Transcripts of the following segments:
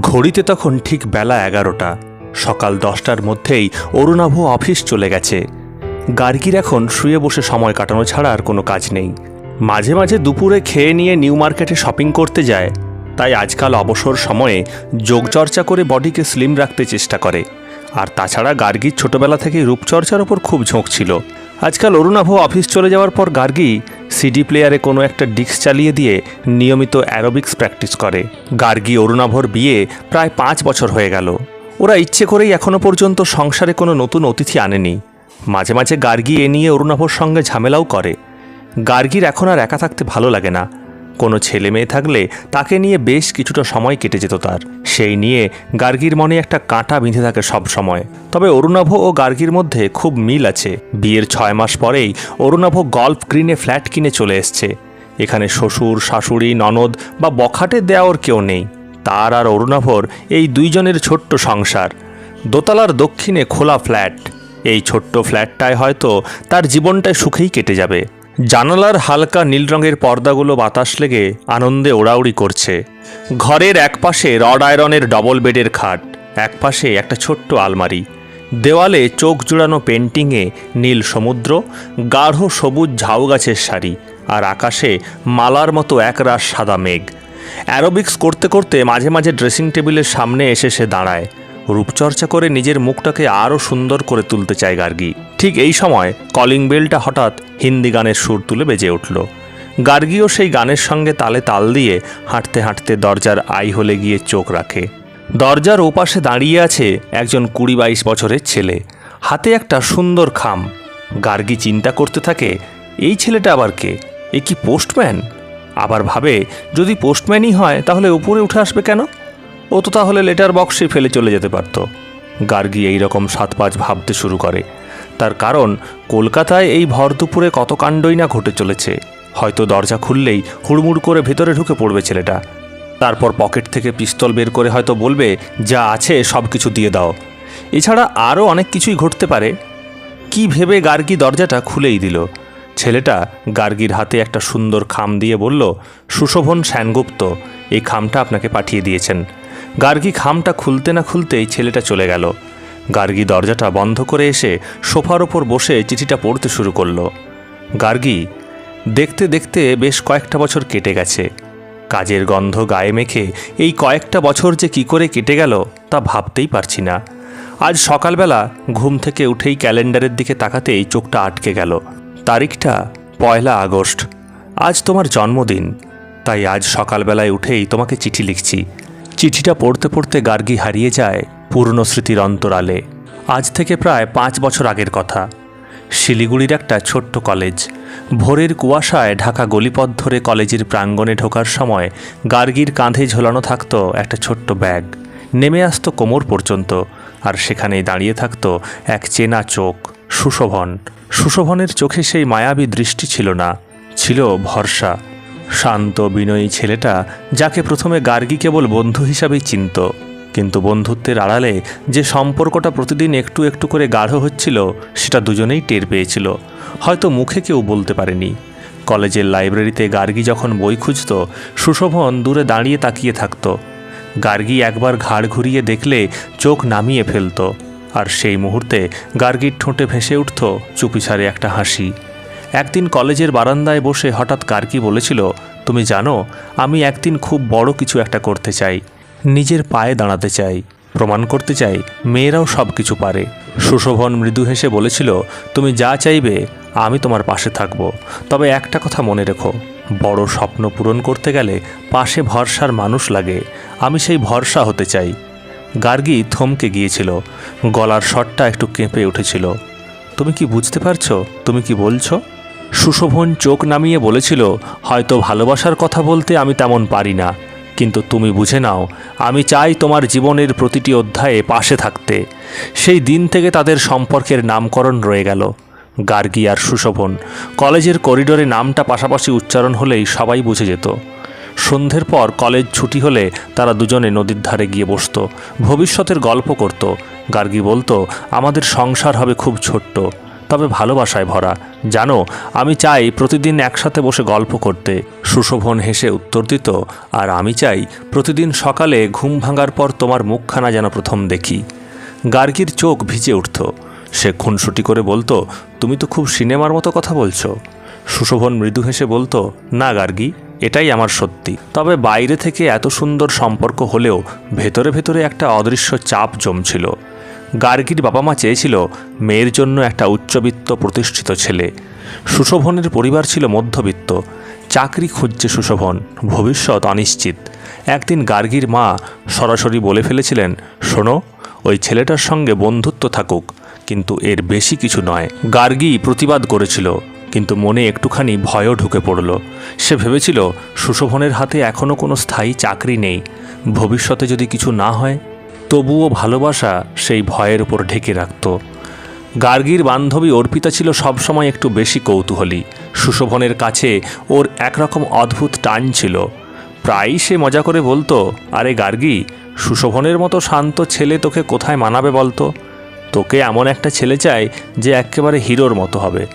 ঘড়িতে তখন ঠিক বেলা এগারোটা। সকাল দশটার মধ্যেই অরুণাভ অফিস চলে গেছে। গার্গির এখন শুয়ে বসে সময় কাটানো ছাড়া আর কোনো কাজ নেই। মাঝে মাঝে দুপুরে খেয়ে নিয়ে নিউ মার্কেটে শপিং করতে যায়। তাই আজকাল অবসর সময়ে যোগচর্চা করে বডিকে স্লিম রাখতে চেষ্টা করে। আর তাছাড়া গার্গির ছোটবেলা থেকে রূপচর্চার ওপর খুব ঝোঁক ছিল। আজকাল অরুণাভ অফিস চলে যাওয়ার পর গার্গি সিডি প্লেয়ারে কোনো একটা ডিস্ক চালিয়ে দিয়ে নিয়মিত অ্যারোবিক্স প্র্যাকটিস করে। গার্গি অরুণাভর বিয়ে প্রায় পাঁচ বছর হয়ে গেল। ওরা ইচ্ছে করেই এখনও পর্যন্ত সংসারে কোনো নতুন অতিথি আনেনি। মাঝে মাঝে গার্গি এ নিয়ে অরুণাভর সঙ্গে ঝামেলাও করে। গার্গির এখন আর একা থাকতে ভালো লাগে না। কোনো ছেলে মেয়ে থাকলে তাকে নিয়ে বেশ কিছুটা সময় কেটে যেত তার। সেই নিয়ে গার্গির মনে একটা কাঁটা বিঁধে থাকে সব সময়। তবে অরুণাভ ও গার্গির মধ্যে খুব মিল আছে। বিয়ের ছয় মাস পরেই অরুণাভ গল্ফ গ্রিনে ফ্ল্যাট কিনে চলে এসছে। এখানে শ্বশুর, শাশুড়ি, ননদ বা বখাটে দেওয়ার কেউ নেই। তার আর অরুণাভর এই দুইজনের ছোট্ট সংসার। দোতলার দক্ষিণে খোলা ফ্ল্যাট। এই ছোট্ট ফ্ল্যাটটায় হয়তো তার জীবনটায় সুখেই কেটে যাবে। জানালার হালকা নীল রঙের পর্দাগুলো বাতাস লেগে আনন্দে ওড়াউড়ি করছে। ঘরের একপাশে রড আয়রনের ডবল বেডের খাট, একপাশে একটা ছোট্ট আলমারি। দেওয়ালে চোখ জুড়ানো পেন্টিংয়ে নীল সমুদ্র, গাঢ় সবুজ ঝাউ গাছের সারি আর আকাশে মালার মতো একরাশ সাদা মেঘ। অ্যারোবিক্স করতে করতে মাঝে মাঝে ড্রেসিং টেবিলের সামনে এসে সে দাঁড়ায়। রূপচর্চা করে নিজের মুখটাকে আরও সুন্দর করে তুলতে চায় গার্গি। ঠিক এই সময় কলিং বেলটা হঠাৎ হিন্দি গানের সুর তুলে বেজে উঠল। গার্গিও সেই গানের সঙ্গে তালে তাল দিয়ে হাঁটতে হাঁটতে দরজার আই হলে গিয়ে চোখ রাখে। দরজার ওপাশে দাঁড়িয়ে আছে একজন কুড়ি বাইশ বছরের ছেলে। হাতে একটা সুন্দর খাম। গার্গি চিন্তা করতে থাকে, এই ছেলেটা আবার কে? এ কি পোস্টম্যান? আবার ভাবে, যদি পোস্টম্যানই হয় তাহলে উপরে উঠে আসবে কেন? ও তো তাহলে লেটার বক্সে ফেলে চলে যেতে পারত। গার্গি এই রকম সাত পাঁচ ভাবতে শুরু করে। তার কারণ, কলকাতায় এই ভর দুপুরে কত কাণ্ডই না ঘটে চলেছে। হয়তো দরজা খুললেই হুড়মুড় করে ভেতরে ঢুকে পড়বে ছেলেটা। তারপর পকেট থেকে পিস্তল বের করে হয়তো বলবে, যা আছে সব কিছু দিয়ে দাও। এছাড়া আরও অনেক কিছুই ঘটতে পারে। কি ভেবে গার্গি দরজাটা খুলেই দিল। ছেলেটা গার্গির হাতে একটা সুন্দর খাম দিয়ে বলল, সুশোভন সেনগুপ্ত, এই খামটা আপনাকে পাঠিয়ে দিয়েছেন। গার্গি খামটা খুলতে না খুলতেই ছেলেটা চলে গেল। গার্গি দরজাটা বন্ধ করে এসে সোফার ওপর বসে চিঠিটা পড়তে শুরু করল। গার্গি, দেখতে দেখতে বেশ কয়েকটা বছর কেটে গেছে। কাজের গন্ধ গায়ে মেখে এই কয়েকটা বছর যে কি করে কেটে গেল তা ভাবতেই পারছি না। আজ সকালবেলা ঘুম থেকে উঠেই ক্যালেন্ডারের দিকে তাকাতেই চোখটা আটকে গেল। তারিখটা পয়লা আগস্ট। আজ তোমার জন্মদিন। তাই আজ সকালবেলায় উঠেই তোমাকে চিঠি লিখছি। চিঠিটা পড়তে পড়তে গার্গি হারিয়ে যায় পুরনো স্মৃতির অন্তরালে। আজ থেকে প্রায় পাঁচ বছর আগের কথা। শিলিগুড়ির একটা ছোট্ট কলেজ। ভোরের কুয়াশায় ঢাকা গলিপথ ধরে কলেজের প্রাঙ্গণে ঢোকার সময় গার্গির কাঁধে ঝোলানো থাকতো একটা ছোট্ট ব্যাগ। নেমে আসতো কোমর পর্যন্ত আর সেখানেই দাঁড়িয়ে থাকতো এক চেনা চোখ, সুশোভন। সুশোভনের চোখে সেই মায়াবী দৃষ্টি ছিল না, ছিল ভরসা। শান্ত বিনয়ী ছেলেটা যাকে প্রথমে গার্গী কেবল বন্ধু হিসাবেই চিনত, কিন্তু বন্ধুত্বের আড়ালে যে সম্পর্কটা প্রতিদিন একটু একটু করে গাঢ় হচ্ছিল, সেটা দুজনেই টের পেয়েছিল। হয়তো মুখে কেউ বলতে পারেনি। কলেজের লাইব্রেরিতে গার্গী যখন বই খুঁজত, সুশোভন দূরে দাঁড়িয়ে তাকিয়ে থাকত। গার্গী একবার ঘাড় ঘুরিয়ে দেখলে চোখ নামিয়ে ফেলত, আর সেই মুহূর্তে গার্গীর ঠোঁটে ভেসে উঠত চুপিসারে একটা হাসি। একদিন কলেজের বারান্দায় বসে হঠাৎ গার্গী বলেছিল, তুমি জানো, আমি একদিন খুব বড় কিছু একটা করতে চাই, নিজের পায়ে দাঁড়াতে চাই, প্রমাণ করতে চাই, মেয়েরাও সব কিছু পারে। সুশোভন মৃদু হেসে বলেছিল, তুমি যা চাইবে, আমি তোমার পাশে থাকব। তবে একটা কথা মনে রেখো, বড় স্বপ্ন পূরণ করতে গেলে পাশে ভরসার মানুষ লাগে, আমি সেই ভরসা হতে চাই। গার্গী থমকে গিয়েছিল, গলার স্বরটা একটু কেঁপে উঠেছিল, তুমি কি বুঝতে পারছ? তুমি কি বলছো? সুশোভন চোখ নামিয়ে বলেছিল, হয়তো ভালোবাসার কথা বলতে আমি তেমন পারি না। কিন্তু তুমি বুঝে নাও, আমি চাই তোমার জীবনের প্রতিটি অধ্যায়ে পাশে থাকতে। সেই দিন থেকে তাদের সম্পর্কের নামকরণ রয়ে গেল। গার্গী আর সুশোভন, কলেজের করিডোরে নামটা পাশাপাশি উচ্চারণ হলেই সবাই বুঝে যেত। সন্ধ্যের পর কলেজ ছুটি হলে তারা দুজনে নদীর ধারে গিয়ে বসত, ভবিষ্যতের গল্প করত। গার্গী বলতো, আমাদের সংসার হবে খুব ছোট্ট। তবে ভালোবাসায় ভরা। জানো, আমি চাই প্রতিদিন একসাথে বসে গল্প করতে। সুশোভন হেসে উত্তর দিত, আর আমি চাই প্রতিদিন সকালে ঘুম ভাঙার পর তোমার মুখখানা যেন প্রথম দেখি। গার্গীর চোখ ভিজে উঠত। সে খুনসুটি করে বলতো, তুমি তো খুব সিনেমার মতো কথা বলছো। সুশোভন মৃদু হেসে বলতো, না গার্গী, এটাই আমার সত্যি। তবে বাইরে থেকে এত সুন্দর সম্পর্ক হলেও ভেতরে ভেতরে একটা অদৃশ্য চাপ জমছিল। গার্গীর বাবা মা চেয়েছিল মেয়ের জন্য একটা উচ্চবিত্ত প্রতিষ্ঠিত ছেলে। সুশোভনের পরিবার ছিল মধ্যবিত্ত। চাকরি খুঁজছে সুশোভন। ভবিষ্যৎ অনিশ্চিত। একদিন গার্গীর মা সরাসরি বলে ফেলেছিলেন, শোনো, ওই ছেলেটার সঙ্গে বন্ধুত্ব থাকুক, কিন্তু এর বেশি কিছু নয়। গার্গী প্রতিবাদ করেছিল, কিন্তু মনে একটুখানি ভয়ও ঢুকে পড়ল। সে ভেবেছিল, সুশোভনের হাতে এখনও কোনো স্থায়ী চাকরি নেই। ভবিষ্যতে যদি কিছু না হয় তবুও ভালোবাসা সেই ভয়ের উপর ঢেকে রাখত। গার্গীর বান্ধবী অর্পিতা ছিল সবসময় একটু বেশি কৌতূহলী। সুশোভনের কাছে ওর একরকম অদ্ভুত টান ছিল। প্রায়ই সে মজা করে বলতো, আরে গার্গী, সুশোভনের মতো শান্ত ছেলে তোকে কোথায় মানাবে বলতো? তোকে এমন একটা ছেলে চাই যে একেবারে হিরোর মতো হবে।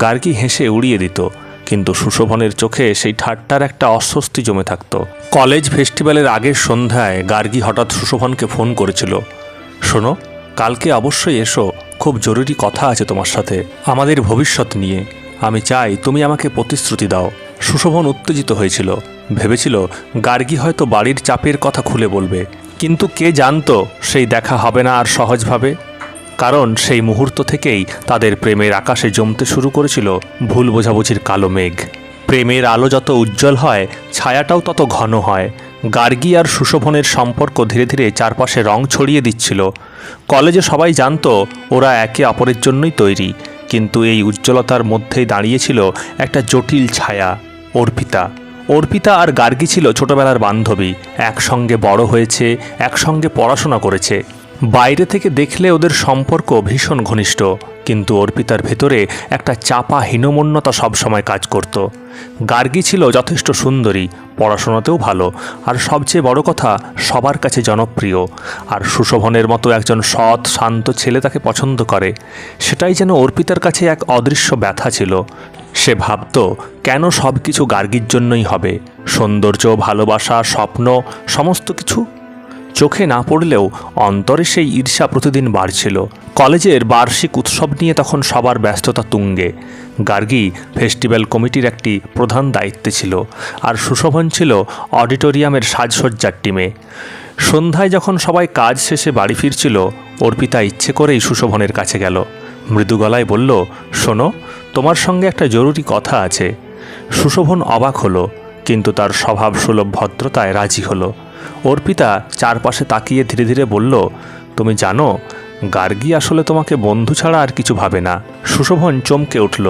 গার্গী হেসে উড়িয়ে দিত। কিন্তু সুশোভনের চোখে সেই ঠাট্টার একটা অস্বস্তি জমে থাকত। কলেজ ফেস্টিভ্যালের আগের সন্ধ্যায় গার্গী হঠাৎ সুশোভনকে ফোন করেছিল। শোনো, কালকে অবশ্যই এসো, খুব জরুরি কথা আছে তোমার সাথে, আমাদের ভবিষ্যৎ নিয়ে। আমি চাই তুমি আমাকে প্রতিশ্রুতি দাও। সুশোভন উত্তেজিত হয়েছিল। ভেবেছিল, গার্গী হয়তো বাড়ির চাপের কথা খুলে বলবে। কিন্তু কে জানতো, সেই দেখা হবে না আর সহজভাবে। কারণ সেই মুহূর্ত থেকেই তাদের প্রেমের আকাশে জমতে শুরু করেছিল ভুল বোঝাবুঝির কালো মেঘ। প্রেমের আলো যত উজ্জ্বল হয়, ছায়াটাও তত ঘন হয়। গার্গী আর সুশোভনের সম্পর্ক ধীরে ধীরে চারপাশে রং ছড়িয়ে দিচ্ছিল। কলেজে সবাই জানত, ওরা একে অপরের জন্যই তৈরি। কিন্তু এই উজ্জ্বলতার মধ্যেই দাঁড়িয়েছিল একটা জটিল ছায়া, অর্পিতা। অর্পিতা আর গার্গী ছিল ছোটবেলার বান্ধবী। একসঙ্গে বড় হয়েছে, একসঙ্গে পড়াশোনা করেছে। বাইরে থেকে দেখলে ওদের সম্পর্ক ভীষণ ঘনিষ্ঠ, কিন্তু অর্পিতার ভেতরে একটা চাপা হীনমন্যতা সবসময় কাজ করত। গার্গী ছিল যথেষ্ট সুন্দরী, পড়াশোনাতেও ভালো, আর সবচেয়ে বড় কথা, সবার কাছে জনপ্রিয়, আর সুশোভনের মতো একজন সৎ, শান্ত ছেলে তাকে পছন্দ করে। সেটাই যেন অর্পিতার কাছে এক অদৃশ্য ব্যথা ছিল। সে ভাবত, কেন সব কিছু গার্গীর জন্যই হবে? সৌন্দর্য, ভালোবাসা, স্বপ্ন, সমস্ত কিছু চোখে না পড়লেও অন্তরে সেই ঈর্ষা প্রতিদিন বাড়ছিল। কলেজের বার্ষিক উৎসব নিয়ে তখন সবার ব্যস্ততা তুঙ্গে। গার্গী ফেস্টিভ্যাল কমিটির একটি প্রধান দায়িত্বে ছিল আর সুশোভন ছিল অডিটোরিয়ামের সাজসজ্জার টিমে। সন্ধ্যায় যখন সবাই কাজ শেষে বাড়ি ফিরছিল, অর্পিতা ইচ্ছে করেই সুশোভনের কাছে গেল। মৃদু গলায় বলল, শোনো, তোমার সঙ্গে একটা জরুরি কথা আছে। সুশোভন অবাক হলো, কিন্তু তার স্বভাব সুলভ ভদ্রতায় রাজি হলো। অর্পিতা চারপাশে তাকিয়ে ধীরে ধীরে বলল, তুমি জানো, গার্গী আসলে তোমাকে বন্ধু ছাড়া আর কিছু ভাবে না। সুশোভন চমকে উঠল,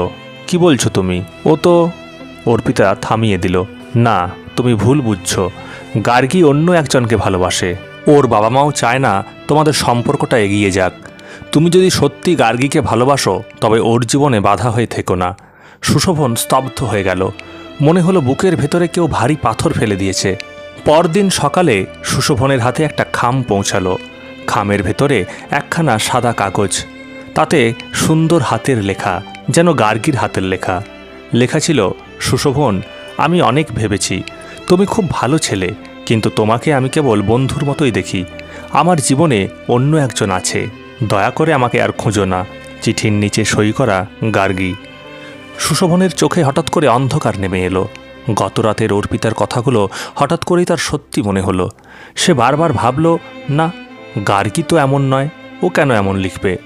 কি বলছো তুমি? ও তো, অর্পিতা থামিয়ে দিল, না, তুমি ভুল বুঝছ। গার্গী অন্য একজনকে ভালোবাসে। ওর বাবা মাও চায় না তোমাদের সম্পর্কটা এগিয়ে যাক। তুমি যদি সত্যি গার্গীকে ভালোবাসো, তবে ওর জীবনে বাধা হয়ে থেকো না। সুশোভন স্তব্ধ হয়ে গেল, মনে হলো বুকের ভেতরে কেউ ভারী পাথর ফেলে দিয়েছে। পরদিন সকালে সুশোভনের হাতে একটা খাম পৌঁছালো। খামের ভেতরে একখানা সাদা কাগজ। তাতে সুন্দর হাতের লেখা, যেন গার্গীর হাতের লেখা। লেখা ছিল, সুশোভন, আমি অনেক ভেবেছি। তুমি খুব ভালো ছেলে, কিন্তু তোমাকে আমি কেবল বন্ধুর মতোই দেখি। আমার জীবনে অন্য একজন আছে। দয়া করে আমাকে আর খুঁজো না। চিঠির নিচে সই করা গার্গী। সুশোভনের চোখে হঠাৎ করে অন্ধকার নেমে এলো। গত রাতের অর্পিতার কথাগুলো হঠাৎ করেই তার সত্যি মনে হলো। সে বারবার ভাবল, না, গার্গী তো এমন নয়, ও কেন এমন লিখবে?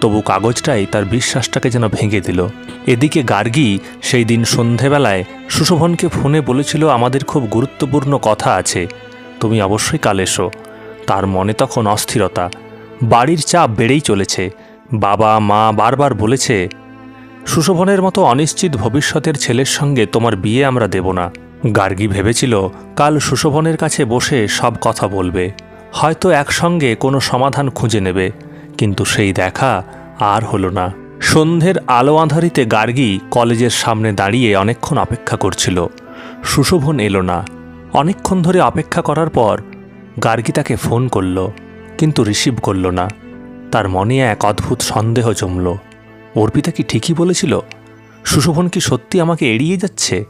তবু কাগজটাই তার বিশ্বাসটাকে যেন ভেঙে দিল। এদিকে গার্গী সেই দিন সন্ধেবেলায় সুশোভনকে ফোনে বলেছিল, আমাদের খুব গুরুত্বপূর্ণ কথা আছে, তুমি অবশ্যই কাল এসো। তার মনে তখন অস্থিরতা। বাড়ির চাপ বেড়েই চলেছে। বাবা, মা বারবার বলেছে সুশোভনের মতো অনিশ্চিত ভবিষ্যতের ছেলের সঙ্গে তোমার বিয়ে আমরা দেব না। গার্গী ভেবেছিল, কাল সুশোভনের কাছে বসে সব কথা বলবে। হয়তো একসঙ্গে কোনো সমাধান খুঁজে নেবে, কিন্তু সেই দেখা আর হলো না। সন্ধ্যের আলো আঁধারিতে গার্গী কলেজের সামনে দাঁড়িয়ে অনেকক্ষণ অপেক্ষা করছিল। সুশোভন এলো না। অনেকক্ষণ ধরে অপেক্ষা করার পর গার্গী তাকে ফোন করল, কিন্তু রিসিভ করল না। তার মনে এক অদ্ভুত সন্দেহ জমল। অর্পিতা কি ঠিকই বলেছিল? সুশোভন কি সত্যি আমাকে এড়িয়ে যাচ্ছে?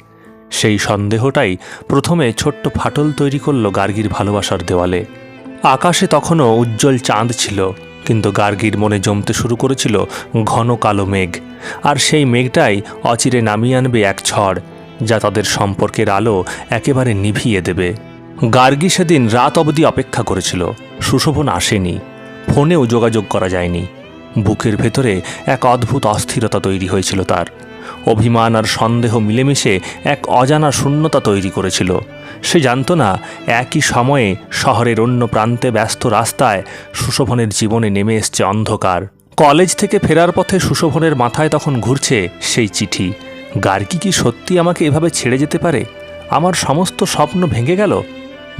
সেই সন্দেহটাই প্রথমে ছোট্ট ফাটল তৈরি করল গার্গীর ভালোবাসার দেওয়ালে। আকাশে তখনও উজ্জ্বল চাঁদ ছিল, কিন্তু গার্গীর মনে জমতে শুরু করেছিল ঘন কালো মেঘ। আর সেই মেঘটাই অচিরে নামিয়ে আনবে এক ঝড়, যা তাদের সম্পর্কের আলো একেবারে নিভিয়ে দেবে। গার্গি সেদিন রাত অবধি অপেক্ষা করেছিল। সুশোভন আসেনি। ফোনেও যোগাযোগ করা যায়নি। বুকের ভেতরে এক অদ্ভুত অস্থিরতা তৈরি হয়েছিল তার। অভিমান আর সন্দেহ মিলেমিশে এক অজানা শূন্যতা তৈরি করেছিল। সে জানতো না, একই সময়ে শহরের অন্য প্রান্তে ব্যস্ত রাস্তায় সুশোভনের জীবনে নেমে এসছে অন্ধকার। কলেজ থেকে ফেরার পথে সুশোভনের মাথায় তখন ঘুরছে সেই চিঠি। গার্গী কি সত্যি আমাকে এভাবে ছেড়ে যেতে পারে? আমার সমস্ত স্বপ্ন ভেঙে গেল?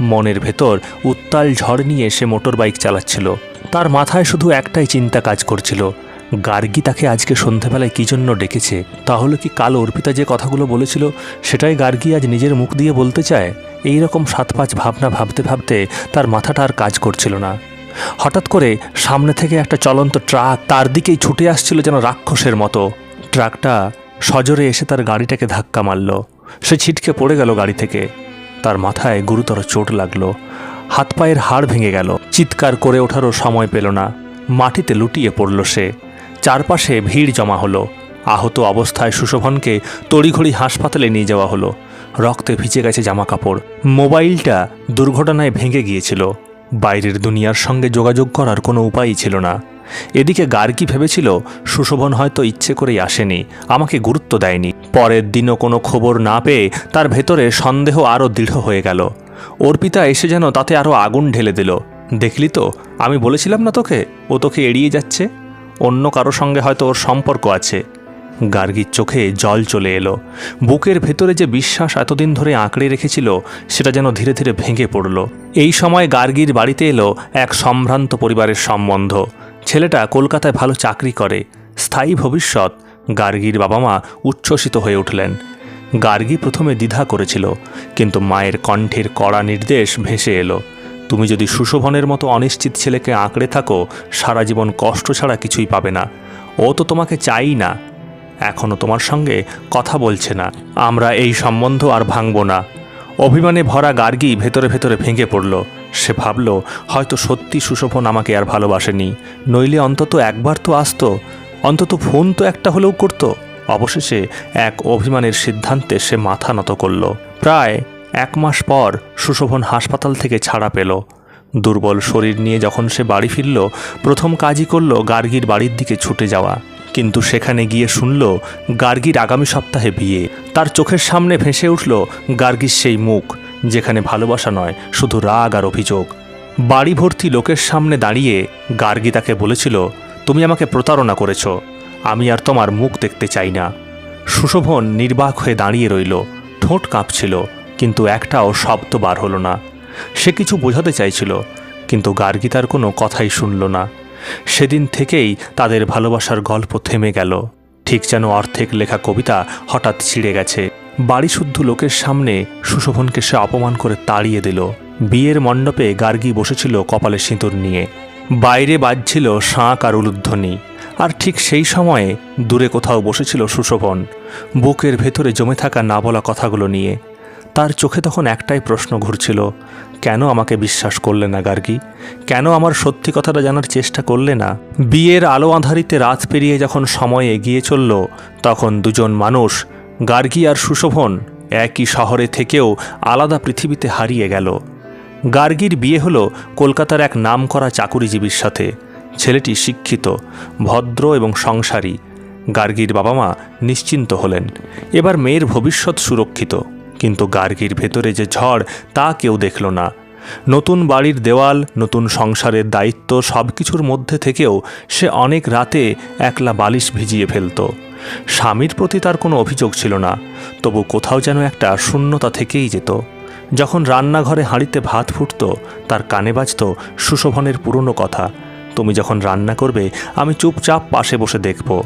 মনের ভেতর উত্তাল ঝড় নিয়ে সে মোটর বাইক চালাচ্ছিল। তার মাথায় শুধু একটাই চিন্তা কাজ করছিল। গার্গী তাকে আজকে সন্ধেবেলায় কী জন্য ডেকেছে? তাহলে কি কাল অর্পিতা যে কথাগুলো বলেছিল, সেটাই গার্গী আজ নিজের মুখ দিয়ে বলতে চায়? এই রকম সাত পাঁচ ভাবনা ভাবতে ভাবতে তার মাথাটা আর কাজ করছিল না। হঠাৎ করে সামনে থেকে একটা চলন্ত ট্রাক তার দিকেই ছুটে আসছিল যেন রাক্ষসের মতো। ট্রাকটা সজোরে এসে তার গাড়িটাকে ধাক্কা মারল। সে ছিটকে পড়ে গেল গাড়ি থেকে। তার মাথায় গুরুতর চোট লাগল। হাত পায়ের হাড় ভেঙে গেল। চিৎকার করে ওঠারও সময় পেল না। মাটিতে লুটিয়ে পড়ল সে। চারপাশে ভিড় জমা হলো। আহত অবস্থায় সুশোভনকে তড়িঘড়ি হাসপাতালে নিয়ে যাওয়া হলো। রক্তে ভিজে গেছে জামা কাপড় মোবাইলটা দুর্ঘটনায় ভেঙে গিয়েছিল। বাইরের দুনিয়ার সঙ্গে যোগাযোগ করার কোনো উপায়ই ছিল না। এদিকে গার্গী ভেবেছিল, সুশোভন হয়তো ইচ্ছে করেই আসেনি, আমাকে গুরুত্ব দেয়নি। পরের দিনও কোনো খবর না পেয়ে তার ভেতরে সন্দেহ আরও দৃঢ় হয়ে গেল। অর্পিতা এসে যেন তাতে আরও আগুন ঢেলে দিল। দেখলি তো, আমি বলেছিলাম না তোকে, ও তোকে এড়িয়ে যাচ্ছে। অন্য কারও সঙ্গে হয়তো ওর সম্পর্ক আছে। গার্গীর চোখে জল চলে এলো। বুকের ভেতরে যে বিশ্বাস এতদিন ধরে আঁকড়ে রেখেছিল, সেটা যেন ধীরে ধীরে ভেঙে পড়ল। এই সময় গার্গীর বাড়িতে এলো এক সম্ভ্রান্ত পরিবারের সম্বন্ধ। ছেলেটা কলকাতায় ভালো চাকরি করে। স্থায়ী ভবিষ্যৎ। গার্গীর বাবা মা উচ্ছ্বসিত হয়ে উঠলেন। গার্গী প্রথমে দ্বিধা করেছিল, কিন্তু মায়ের কণ্ঠের কড়া নির্দেশ ভেসে এলো। তুমি যদি সুশোভনের মতো অনিশ্চিত ছেলেকে আঁকড়ে থাকো, সারা জীবন কষ্ট ছাড়া কিছুই পাবে না। ও তো তোমাকে চাই না। এখনও তোমার সঙ্গে কথা বলছে না। আমরা এই সম্বন্ধ আর ভাঙব না। অভিমানে ভরা গার্গী ভেতরে ভেতরে ভেঙে পড়ল। সে ভাবল, হয়তো সত্যি সুশোভন আমাকে আর ভালোবাসেনি। নইলে অন্তত একবার তো আসতো। অন্তত ফোন তো একটা হলেও করতো। অবশেষে এক অভিমানের সিদ্ধান্তে সে মাথা নত করল। প্রায় এক মাস পর সুশোভন হাসপাতাল থেকে ছাড়া পেল। দুর্বল শরীর নিয়ে যখন সে বাড়ি ফিরল, প্রথম কাজই করল গার্গীর বাড়ির দিকে ছুটে যাওয়া। কিন্তু সেখানে গিয়ে শুনল, গার্গীর আগামী সপ্তাহে বিয়ে। তার চোখের সামনে ভেসে উঠল গার্গীর সেই মুখ, যেখানে ভালোবাসা নয়, শুধু রাগ আর অভিযোগ। বাড়ি ভর্তি লোকের সামনে দাঁড়িয়ে গার্গী তাকে বলেছিল, তুমি আমাকে প্রতারণা করেছ। আমি আর তোমার মুখ দেখতে চাই না। সুশোভন নির্বাক হয়ে দাঁড়িয়ে রইল। ঠোঁট কাঁপছিল, কিন্তু একটাও শব্দ বার হলো না। সে কিছু বোঝাতে চাইছিল, কিন্তু গার্গী তার কোনো কথাই শুনল না। সেদিন থেকেই তাদের ভালোবাসার গল্প থেমে গেল। ঠিক যেন অর্ধেক লেখা কবিতা হঠাৎ ছিঁড়ে গেছে। বাড়ি শুদ্ধ লোকের সামনে সুশোভনকে সে অপমান করে তাড়িয়ে দিল। বিয়ের মণ্ডপে গার্গী বসেছিল কপালে সিঁদুর নিয়ে। বাইরে বাজছিল শাঁক আর উলুধ্বনি। আর ঠিক সেই সময়ে দূরে কোথাও বসেছিল সুশোভন, বুকের ভেতরে জমে থাকা না বলা কথাগুলো নিয়ে। তার চোখে তখন একটাই প্রশ্ন ঘুরছিল, কেন আমাকে বিশ্বাস করলে না, গার্গী? কেন আমার সত্যি কথাটা জানার চেষ্টা করলে না? বিয়ের আলো আঁধারিতে রাত পেরিয়ে যখন সময় এগিয়ে চলল, তখন দুজন মানুষ, গার্গী আর সুশোভন, একই শহরে থেকেও আলাদা পৃথিবীতে হারিয়ে গেল। গার্গীর বিয়ে হলো কলকাতার এক নামকরা চাকুরিজীবীর সাথে। ছেলেটি শিক্ষিত, ভদ্র এবং সংসারী। গার্গীর বাবা মা নিশ্চিন্ত হলেন। এবার মেয়ের ভবিষ্যৎ সুরক্ষিত। কিন্তু গার্গীর ভেতরে যে ঝড়, তা কেউ দেখল না। নতুন বাড়ির দেওয়াল, নতুন সংসারের দায়িত্ব সব কিছুর মধ্যে থেকেও সে অনেক রাতে একলা বালিশ ভিজিয়ে ফেলত। স্বামীর প্রতি তার কোনো অভিযোগ ছিল না। তবু কোথাও যেন একটা শূন্যতা থেকেই যেত। যখন রান্নাঘরে হাঁড়িতে ভাত ফুটত, তার কানে বাজত সুশোভনের পুরনো কথা। তুমি যখন রান্না করবে, আমি চুপচাপ পাশে বসে দেখব।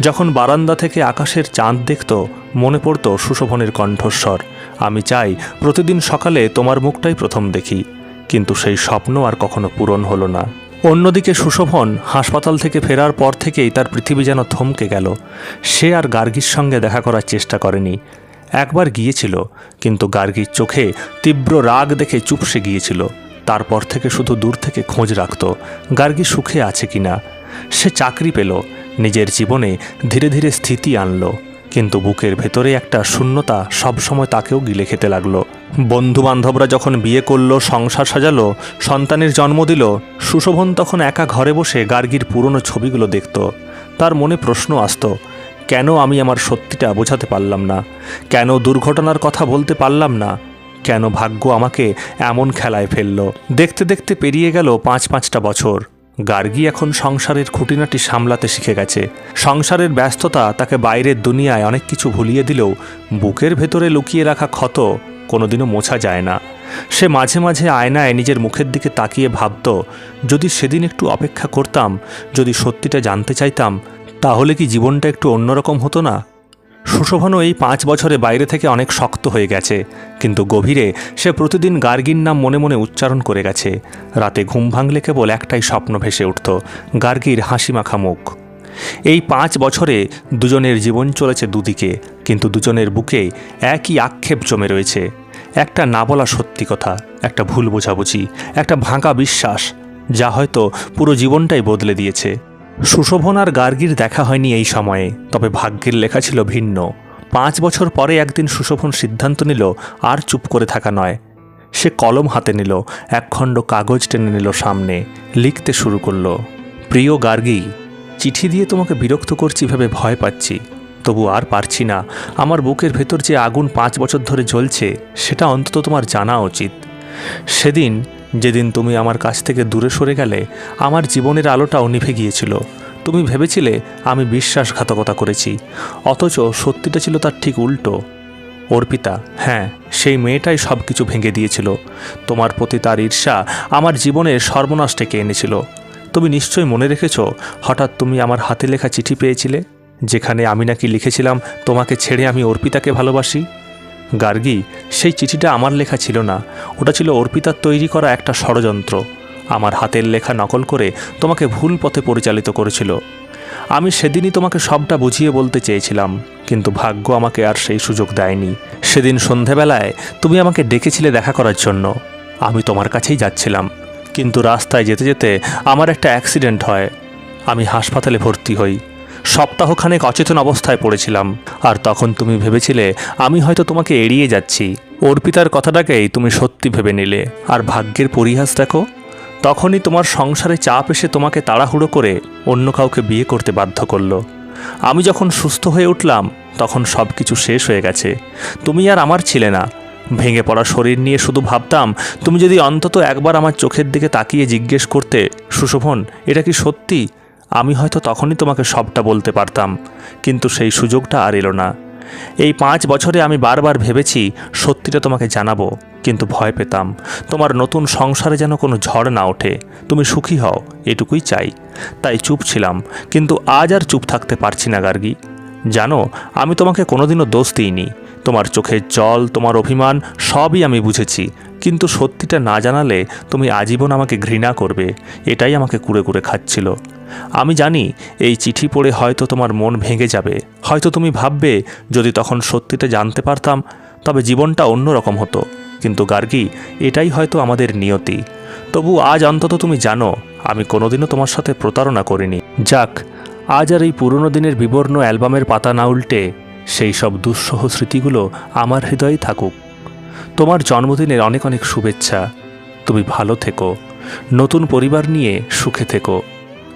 যখন বারান্দা থেকে আকাশের চাঁদ দেখত, মনে পড়ত সুশোভনের কণ্ঠস্বর। আমি চাই প্রতিদিন সকালে তোমার মুখটাই প্রথম দেখি। কিন্তু সেই স্বপ্ন আর কখনো পূরণ হলো না। অন্যদিকে সুশোভন হাসপাতাল থেকে ফেরার পর থেকেই তার পৃথিবী যেন থমকে গেল। সে আর গার্গীর সঙ্গে দেখা করার চেষ্টা করেনি। একবার গিয়েছিল, কিন্তু গার্গীর চোখে তীব্র রাগ দেখে চুপসে গিয়েছিল। তারপর থেকে শুধু দূর থেকে খোঁজ রাখত, গার্গী সুখে আছে কিনা সে চাকরি পেল, নিজের জীবনে ধীরে ধীরে স্থিতি আনলো, কিন্তু বুকের ভেতরে একটা শূন্যতা সবসময় তাকেও গিলে খেতে লাগল। বন্ধু বান্ধবরা যখন বিয়ে করল, সংসার সাজালো, সন্তানের জন্ম দিল, সুশোভন তখন একা ঘরে বসে গার্গীর পুরনো ছবিগুলো দেখত। তার মনে প্রশ্ন আসতো, কেন আমি আমার সত্যিটা বোঝাতে পারলাম না? কেন দুর্ঘটনার কথা বলতে পারলাম না? কেন ভাগ্য আমাকে এমন খেলায় ফেলল? দেখতে দেখতে পেরিয়ে গেল পাঁচ পাঁচটা বছর। গার্গী এখন সংসারের খুঁটিনাটি সামলাতে শিখে গেছে। সংসারের ব্যস্ততা তাকে বাইরের দুনিয়ায় অনেক কিছু ভুলিয়ে দিলেও বুকের ভেতরে লুকিয়ে রাখা ক্ষত কোনোদিনও মোছা যায় না। সে মাঝে মাঝে আয়নায় নিজের মুখের দিকে তাকিয়ে ভাবত, যদি সেদিন একটু অপেক্ষা করতাম, যদি সত্যিটা জানতে চাইতাম, তাহলে কি জীবনটা একটু অন্যরকম হতো না? সুশোভনও এই পাঁচ বছরে বাইরে থেকে অনেক শক্ত হয়ে গেছে, কিন্তু গভীরে সে প্রতিদিন গার্গীর নাম মনে মনে উচ্চারণ করে গেছে। রাতে ঘুম ভাঙলে কেবল একটাই স্বপ্ন ভেসে উঠত, গার্গীর হাসি মাখা মুখ। এই পাঁচ বছরে দুজনের জীবন চলেছে দুদিকে, কিন্তু দুজনের বুকে একই আক্ষেপ জমে রয়েছে। একটা না বলা সত্যি কথা, একটা ভুল বোঝাবুঝি, একটা ভাঙা বিশ্বাস, যা হয়তো পুরো জীবনটাই বদলে দিয়েছে। সুশোভন আর গার্গীর দেখা হয়নি এই সময়ে, তবে ভাগ্যের লেখা ছিল ভিন্ন। পাঁচ বছর পরে একদিন সুশোভন সিদ্ধান্ত নিল, আর চুপ করে থাকা নয়। সে কলম হাতে নিল, একখণ্ড কাগজ টেনে নিল সামনে, লিখতে শুরু করল, প্রিয় গার্গী, চিঠি দিয়ে তোমাকে বিরক্ত করছি ভেবে ভয় পাচ্ছি, তবু আর পারছি না। আমার বুকের ভেতর যে আগুন পাঁচ বছর ধরে জ্বলছে, সেটা অন্তত তোমার জানা উচিত। সেদিন যেদিন তুমি আমার কাছ থেকে দূরে সরে গেলে, আমার জীবনের আলোটাও নিভে গিয়েছিল। তুমি ভেবেছিলে আমি বিশ্বাসঘাতকতা করেছি। অথচ সত্যিটা ছিল তার ঠিক উল্টো। অর্পিতা হ্যাঁ সেই মেয়েটাই সব কিছু ভেঙে দিয়েছিল। তোমার প্রতি তার ঈর্ষা আমার জীবনের সর্বনাশ ডেকে এনেছিল। তুমি নিশ্চয়ই মনে রেখেছ, হঠাৎ তুমি আমার হাতে লেখা চিঠি পেয়েছিলে, যেখানে আমি নাকি লিখেছিলাম, তোমাকে ছেড়ে আমি অর্পিতাকে ভালোবাসি? গার্গী, সেই চিঠিটা আমার লেখা ছিল না। ওটা ছিল অর্পিতার তৈরি করা একটা ষড়যন্ত্র। আমার হাতের লেখা নকল করে তোমাকে ভুল পথে পরিচালিত করেছিল। আমি সেদিনই তোমাকে সবটা বুঝিয়ে বলতে চেয়েছিলাম, কিন্তু ভাগ্য আমাকে আর সেই সুযোগ দেয়নি। সেদিন সন্ধেবেলায় তুমি আমাকে ডেকেছিলে দেখা করার জন্য। আমি তোমার কাছেই যাচ্ছিলাম, কিন্তু রাস্তায় যেতে যেতে আমার একটা অ্যাক্সিডেন্ট হয়। আমি হাসপাতালে ভর্তি হই। সপ্তাহখানেক অচেতন অবস্থায় পড়েছিলাম। আর তখন তুমি ভেবেছিলে, আমি হয়তো তোমাকে এড়িয়ে যাচ্ছি। অর্পিতার কথাটাকেই তুমি সত্যি ভেবে নিলে। আর ভাগ্যের পরিহাস দেখো, তখনই তোমার সংসারে চাপ এসে তোমাকে তাড়াহুড়ো করে অন্য কাউকে বিয়ে করতে বাধ্য করল। আমি যখন সুস্থ হয়ে উঠলাম, তখন সব কিছু শেষ হয়ে গেছে। তুমি আর আমার ছিলে না। ভেঙে পড়া শরীর নিয়ে শুধু ভাবতাম, তুমি যদি অন্তত একবার আমার চোখের দিকে তাকিয়ে জিজ্ঞেস করতে, সুশোভন, এটা কি সত্যি? আমি হয়তো তখনই তোমাকে সবটা বলতে পারতাম, কিন্তু সেই সুযোগটা আর এলো না। এই পাঁচ বছরে আমি বারবার ভেবেছি সত্যিটা তোমাকে জানাব, কিন্তু ভয় পেতাম। তোমার নতুন সংসারে যেন কোনো ঝড় না ওঠে। তুমি সুখী হও, এটুকুই চাই। তাই চুপ ছিলাম, কিন্তু আজ আর চুপ থাকতে পারছি না, গার্গী। জানো, আমি তোমাকে কোনোদিনও দোষ দিইনি। তোমার চোখের জল, তোমার অভিমান, সবই আমি বুঝেছি। কিন্তু সত্যিটা না জানালে তুমি আজীবন আমাকে ঘৃণা করবে, এটাই আমাকে কুড়ে কুড়ে খাচ্ছিল। আমি জানি এই চিঠি পড়ে হয়তো তোমার মন ভেঙে যাবে। হয়তো তুমি ভাববে, যদি তখন সত্যিটা জানতে পারতাম, তবে জীবনটা অন্যরকম হতো। কিন্তু গার্গী, এটাই হয়তো আমাদের নিয়তি। তবু আজ অন্তত তুমি জানো, আমি কোনোদিনও তোমার সাথে প্রতারণা করিনি। যাক, আজ আর এই পুরনো দিনের বিবর্ণ অ্যালবামের পাতা না উল্টে, সেই সব দুঃসহ স্মৃতিগুলো আমার হৃদয়েই থাকুক। তোমার জন্মদিনের অনেক অনেক শুভেচ্ছা। তুমি ভালো থেকো। নতুন পরিবার নিয়ে সুখে থেকো।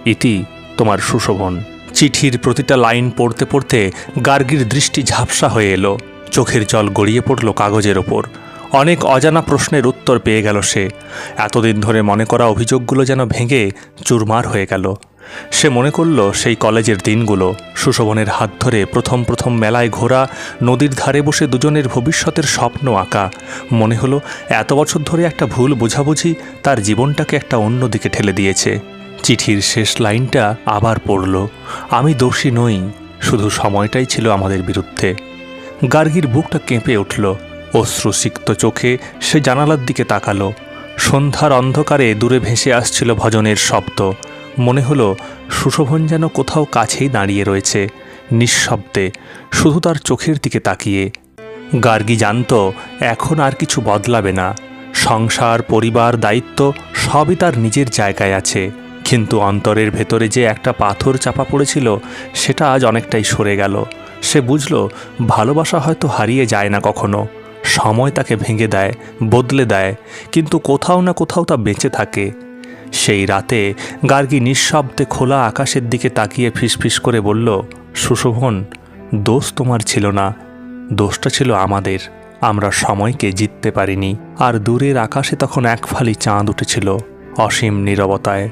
ইতি তোমার সুশোভন। চিঠির প্রতিটা লাইন পড়তে পড়তে গার্গীর দৃষ্টি ঝাপসা হয়ে এলো। চোখের জল গড়িয়ে পড়ল কাগজের ওপর। অনেক অজানা প্রশ্নের উত্তর পেয়ে গেল সে। এতদিন ধরে মনে করা অভিযোগগুলো যেন ভেঙে চুরমার হয়ে গেল। সে মনে করল সেই কলেজের দিনগুলো, সুশোভনের হাত ধরে প্রথম প্রথম মেলায় ঘোরা, নদীর ধারে বসে দুজনের ভবিষ্যতের স্বপ্ন আঁকা, মনে হলো এত বছর ধরে একটা ভুল বোঝাবুঝি তার জীবনটাকে একটা অন্য দিকে ঠেলে দিয়েছে। চিঠির শেষ লাইনটা আবার পড়ল, আমি দোষী নই, শুধু সময়টাই ছিল আমাদের বিরুদ্ধে। গার্গীর বুকটা কেঁপে উঠল, অশ্রুসিক্ত চোখে সে জানালার দিকে তাকালো, সন্ধ্যার অন্ধকারে দূরে ভেসে আসছিল ভজনের শব্দ। মনে হলো সুশোভন যেন কোথাও কাছেই দাঁড়িয়ে রয়েছে। নিঃশব্দে শুধু তার চোখের দিকে তাকিয়ে। গার্গী জানত, এখন আর কিছু বদলাবে না। সংসার, পরিবার, দায়িত্ব সবই তার নিজের জায়গায় আছে। কিন্তু অন্তরের ভেতরে যে একটা পাথর চাপা পড়েছিল, সেটা আজ অনেকটাই সরে গেল। সে বুঝল, ভালোবাসা হয়তো হারিয়ে যায় না কখনো। সময় তাকে ভেঙে দেয়, বদলে দেয়, কিন্তু কোথাও না কোথাও তা বেঁচে থাকে। সেই রাতে গার্গী নিঃশব্দে খোলা আকাশের দিকে তাকিয়ে ফিসফিস করে বলল, সুশোভন, দোষ তোমার ছিল না। দোষটা ছিল আমাদের। আমরা সময়কে জিততে পারিনি। আর দূরের আকাশে তখন এক ফালি চাঁদ উঠেছিল, অসীম নীরবতায়।